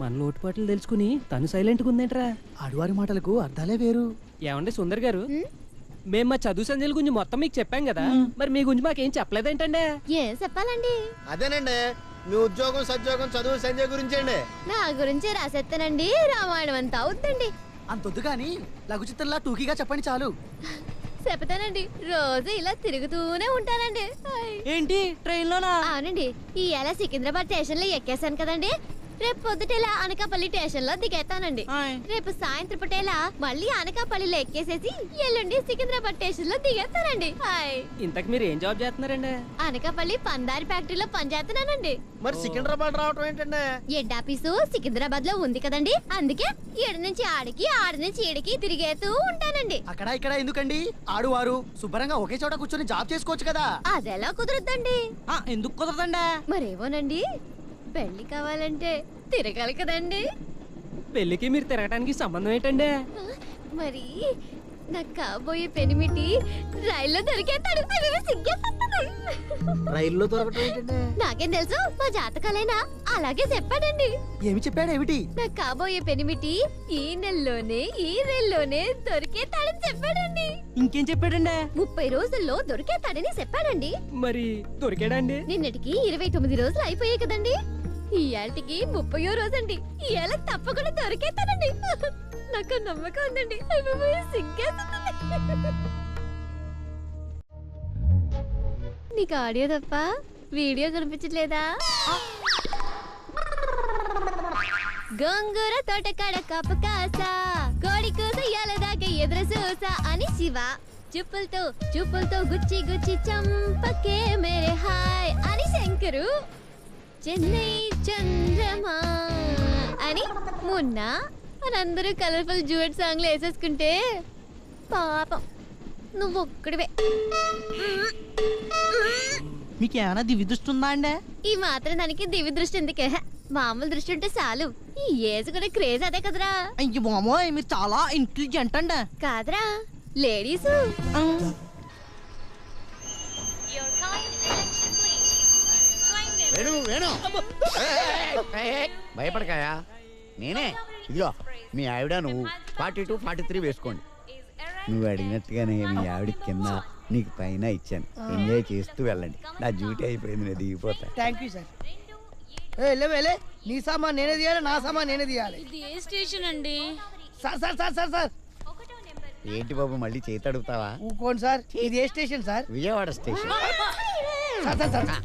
మన లోటుపాట్లు తెలుసుకుని తను సైలెంట్గా ఉందేంట్రా? ఆడువారి మాటలకు అర్థాలే వేరు. ఏమండి సుందర్ గారు? మేము మా చదువు సంధ్యల గురించి మొత్తం మీకు చెప్పాం కదా. మరి మీ గురించి మాకేం చెప్పలేదేంటండి? ఏం చెప్పాలండి. అదేనండి మీ ఉద్యోగం సద్యోగం చదువు సంజయ్ గురించి అండి. నా గురించి రాసేస్తానండి రామాయణం అంతా అవుతుందండి అంతొద్దు గాని లఘు చిత్రంలా టూకీగా చెప్పండి చాలు. చెప్తానండి రోజు ఇలా తిరుగుతూనే ఉంటానండి. ఏంటి ట్రైన్ లోనా అవునండి ఈ ఏళ సికింద్రాబాద్ స్టేషన్లో ఎక్కేసాను కదండి రేపు పొద్దుటేలా అనకాపల్లి స్టేషన్లో దిగేస్తానండి రేపు సాయంత్రం పూటేలా మళ్ళీ అనకాపల్లిలో ఎక్కేసేసి ఎల్లుండి సికింద్రాబాద్ స్టేషన్లో దిగేస్తానండి. హాయ్ ఇంతకు మీరు ఏం జాబ్ చేస్తున్నారండి? అనకాపల్లి పందారి ఫ్యాక్టరీలో పనిచేస్తున్నానండి మరి సికింద్రాబాద్ రావటం ఏంటండి? ఆఫీసు సికింద్రాబాద్లో ఉంది కదండి. అందుకే ఏడు నుంచి ఆడికి ఆడి నుంచి ఈడికి తిరిగేతూ ఉంటానండి. అక్కడ ఇక్కడ ఎందుకండి? ఆడువారు శుభ్రంగా ఒకే చోట కూర్చొని జాబ్ చేసుకోవచ్చు కదా. అదెలా కుదరద్దండి? ఎందుకు కుదరదండి? మరేమోనండి. పెళ్ళి కావాలంటే తిరగాలి కదండి. పెళ్ళికి మీరు తిరగడానికి సంబంధం ఏంటండి? మరి నాకు కాబోయే పెనిమిటి రైల్లో దొరికేస్తాడు. రైల్లో దొరకటం ఏంటండి? నాకేం తెలుసు మా జాతకాలైనా అలాగే చెప్పాడండి ఏమి చెప్పాడు ఏమిటి? నాకు కాబోయే పెనిమిటి ఈ నెలలోనే ఈ రైల్లోనే దొరికేతాడని చెప్పాడండి. ఇంకేం చెప్పాడండి? ముప్పై రోజుల్లో దొరికేతాడని చెప్పాడండి. మరి దొరికాడండి నిన్నటికి ఇరవై తొమ్మిది రోజులు అయిపోయాయి కదండి. ఈ ఏళ్ళకి ముప్పయో రోజండి. ఈ ఏళ్ళ తప్పకుండా దొరికేస్తానండి. నాకు నమ్మకం ఉందండి. నీకు ఆడియో తప్ప వీడియో కనిపించట్లేదా? గోంగూర తోటకాడ కప్ప కాసా కోడి కూస దాకా ఎదురు చూసా అని శివ చూపులతో చూపులతో గుచ్చి గుచ్చి చంపకే మేరే హాయ్ అని శంకరు చెన్నై చంద్రమా అని మొన్న మనందరూ కలర్ఫుల్ జూట్ సాంగ్లు వేసేసుకుంటే పాపం. నువ్వు ఒక్కడివే మీకు ఏమైనా దివ్య దృష్టి ఉందా అండి? ఈ మాత్రం దానికి దివ్య దృష్టి ఎందుకే మామూలు దృష్టి ఉంటే చాలు. ఈ ఏజ్ కూడా క్రేజ్ అదే కదరా. అయ్యి బామోయ్ మీరు చాలా ఇంటెలిజెంట్ అండి. కాదరా లేడీస్. వేణు వేణు. భయపడకాయా? నేనే. ఇదిగో మీ ఆవిడ నువ్వు ఫార్టీ టూ ఫార్టీ త్రీ వేసుకోండి. నువ్వు అడిగినట్టుగానే మీ ఆవిడ కింద నీకు పైన ఇచ్చాను. ఎంజాయ్ చేస్తూ వెళ్ళండి. నా డ్యూటీ అయిపోయింది నేను దిగిపోతా. థ్యాంక్ యూ సార్ ఏ లేవే నీ సామాన్ నేనే తీయాలి నా సామాన్ నేనే తీయాలి. ఇది ఏ స్టేషన్ అండి? Sir sir sir sir sir. ఏంటి బాబు మళ్ళీ చేతి అడుగుతావా ఊకోండి సార్. ఇది ఏ station sir? Vijayawada station. Sir sir sir.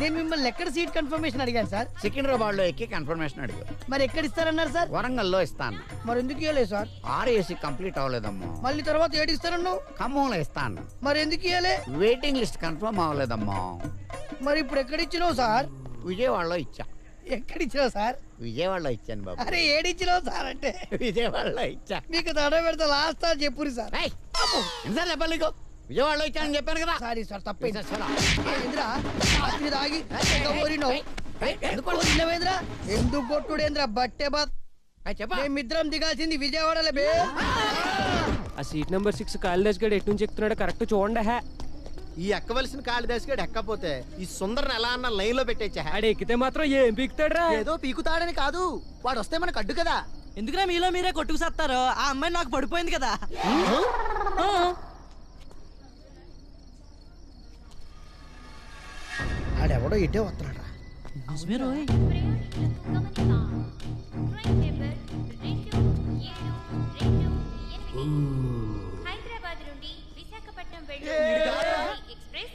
నేను మిమ్మల్ని ఎక్కడ సీట్ కన్ఫర్మేషన్ అడిగాను సార్? సికింద్రాబాద్లో ఎక్కి కన్ఫర్మేషన్ అడిగా మరి ఎక్కడ ఇస్తారన్నారు సార్? వరంగల్లో ఇస్తాను. మరి ఎందుకు ఇవ్వలేదు సార్? RAC complete అవ్వలేదమ్మా. మళ్ళీ తర్వాత ఏడు ఇస్తారన్నావు ఖమ్మంలో ఇస్తాను. మరి ఎందుకు ఇవ్వలే వెయిటింగ్ లిస్ట్ కన్ఫర్మ్ అవ్వలేదమ్మా. మరి ఇప్పుడు ఎక్కడ ఇచ్చినావు సార్? విజయవాడలో ఇచ్చా. ఎక్కడ ఇచ్చినావు సార్? విజయవాడలో ఇచ్చాను బాబు. అరే ఏడిచ్చినావు సార్ అంటే? విజయవాడలో ఇచ్చా. మీకు తడ పెడతా లాస్ట్ సార్ చెప్పురి సార్. నీకు? విజయవాడలో ఇచ్చానని చెప్పాను కదా. Sorry sir. తప్పైంది సరే. ఏంద్రా రాత్రి తాగి ఎందుకు కొట్టుడేంద్రా బట్టే బాత్ మేమిద్దరం దిగాల్సింది విజయవాడలే బే. ఆ సీట్ నెంబర్ సిక్స్ కాళిదాస్ గడు ఎటు నుంచి ఎక్కుతున్నాడో కరెక్ట్ చూడండి హే. ఈ ఎక్కవలసిన కాళిదాస్ గడు ఎక్కపోతే ఈ సుందరని ఎలా అన్న లైన్లో పెట్టేచ్చా ఆడు ఎక్కితే మాత్రం ఏం పీకుతాడురా? ఏదో పీకుతాడని కాదు వాడు వస్తే మనకు అడ్డు కదా. ఎందుకురా మీలో మీరే కొట్టుకుసేస్తారు ఆ అమ్మాయి నాకు పడిపోయింది కదా. ఆడెవడో ఇటే వస్తున్నాడు. హైదరాబాద్ నుండి విశాఖపట్నం వెళ్ళు ఎక్స్ప్రెస్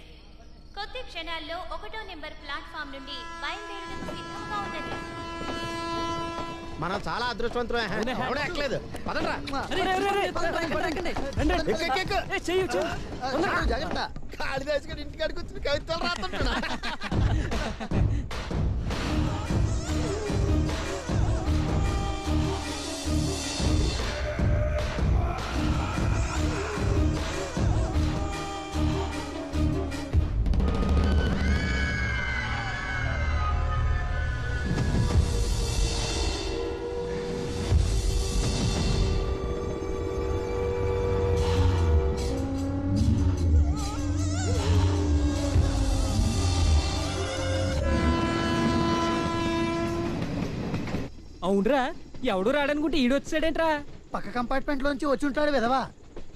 కొద్ది క్షణాల్లో ఒకటో నెంబర్ ప్లాట్ఫామ్ నుండి సిద్ధంగా ఉన్నది మనం చాలా అదృష్టవంతులు ఎవడో ఎక్కలేదు పదండ్రా. జాగ్రత్త. కాళిదాస్ గడు ఇంటికాడికి వచ్చిన కవితలు రాస్తుంటాడు. అవునరా ఎవడు రాడనుకుంటే ఈడు వచ్చాడేంట్రా పక్క కంపార్ట్మెంట్ లోంచి వచ్చి ఉంటాడు విధవా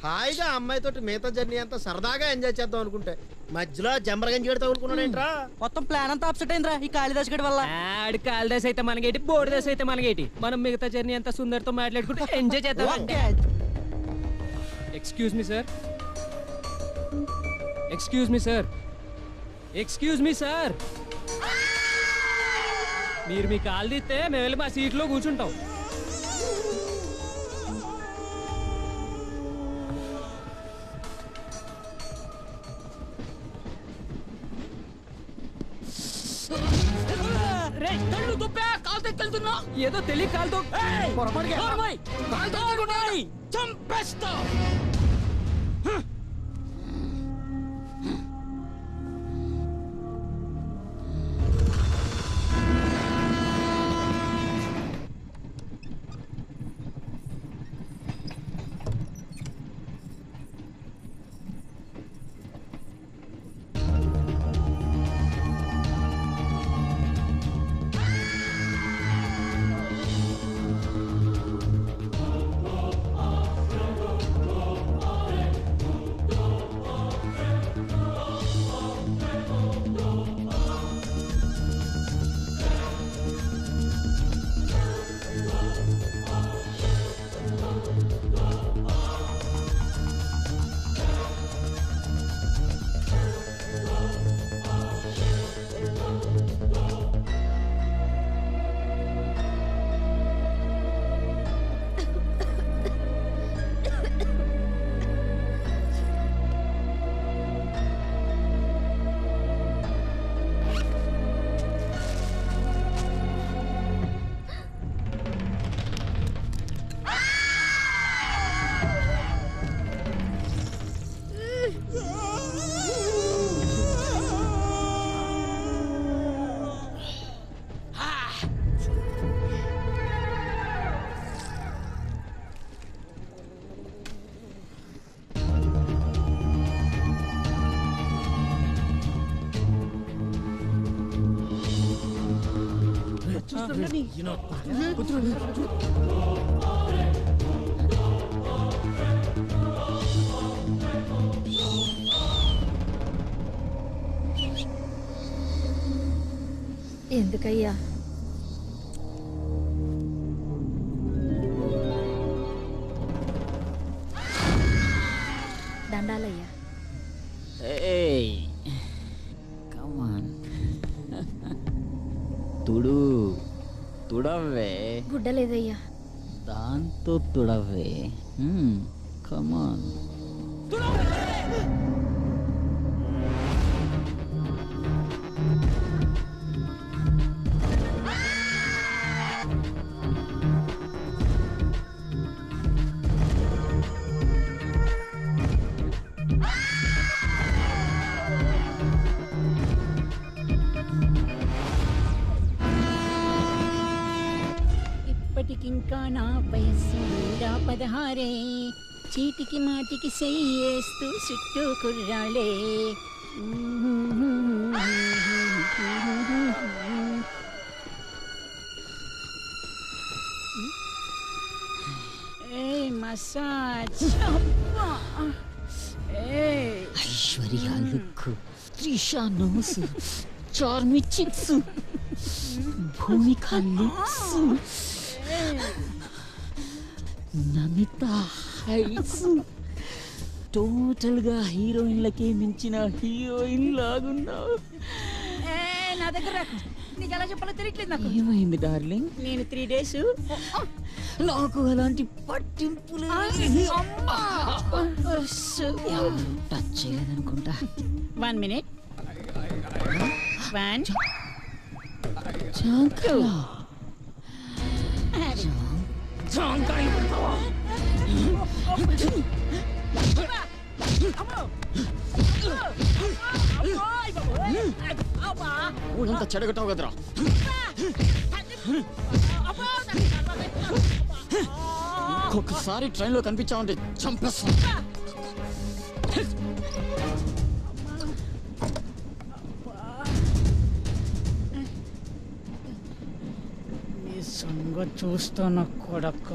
హాయిగా అమ్మాయితో మిగతా జర్నీ అంతా సరదాగా ఎంజాయ్ చేద్దాం అనుకుంటే మధ్యలో జంబరగంజి గడి తగులుకున్నాడేంట్రా? మొత్తం ప్లాన్ అంతా అప్సెట్ అయిందిరా ఈ కాళిదాస్ గడి వల్ల. ఆడి కాలిదాస్ అయితే మనగేటి బోర్డదాస్ అయితే మనగేటి మనం మిగతా జర్నీ అంతా సుందర్తో మాట్లాడుకుంటే ఎంజాయ్ చేద్దాం. Excuse me sir excuse me sir excuse me sir మీరు మీ కాలు తీస్తే మేము వెళ్ళి మా సీట్లో కూర్చుంటాం. ఏదో తెలియ కాలుతో చంపేస్తా! ఎందుకయ్యా? దండాలయ్యా. Hey, come on. తుడు. తుడవే. గుడ్డలేదయ్యా. దాంతో తుడవే. కమాన్ ఇప్పటికింకా నా వయస్సు నూరా పదహారే. చీటికి మాటికి చెయ్యేస్తూ చుట్టూ కుర్రాలే massage. Aishwarya look Trisha nose Charmi cheeks Bhumika lips Namitha heights. టోటల్గా హీరోయిన్లకే మించిన హీరోయిన్ లాగున్నావు. ఏ, నా దగ్గర. నీకు ఎలా చెప్పాలో తెలియట్లేదు నాకు. ఏమైంది డార్లింగ్? నేను త్రీ డేస్ నాకు అలాంటి పట్టింపులు టచ్ చేయలేదనుకుంటా. One minute. వన్. చాంకలా ఊరంతా చెడగొట్టావు కదరా. ఒక్కసారి ట్రైన్లో కనిపించావంటే చంపేస్తాను ఇంకో చూస్తున్నా కొడక్క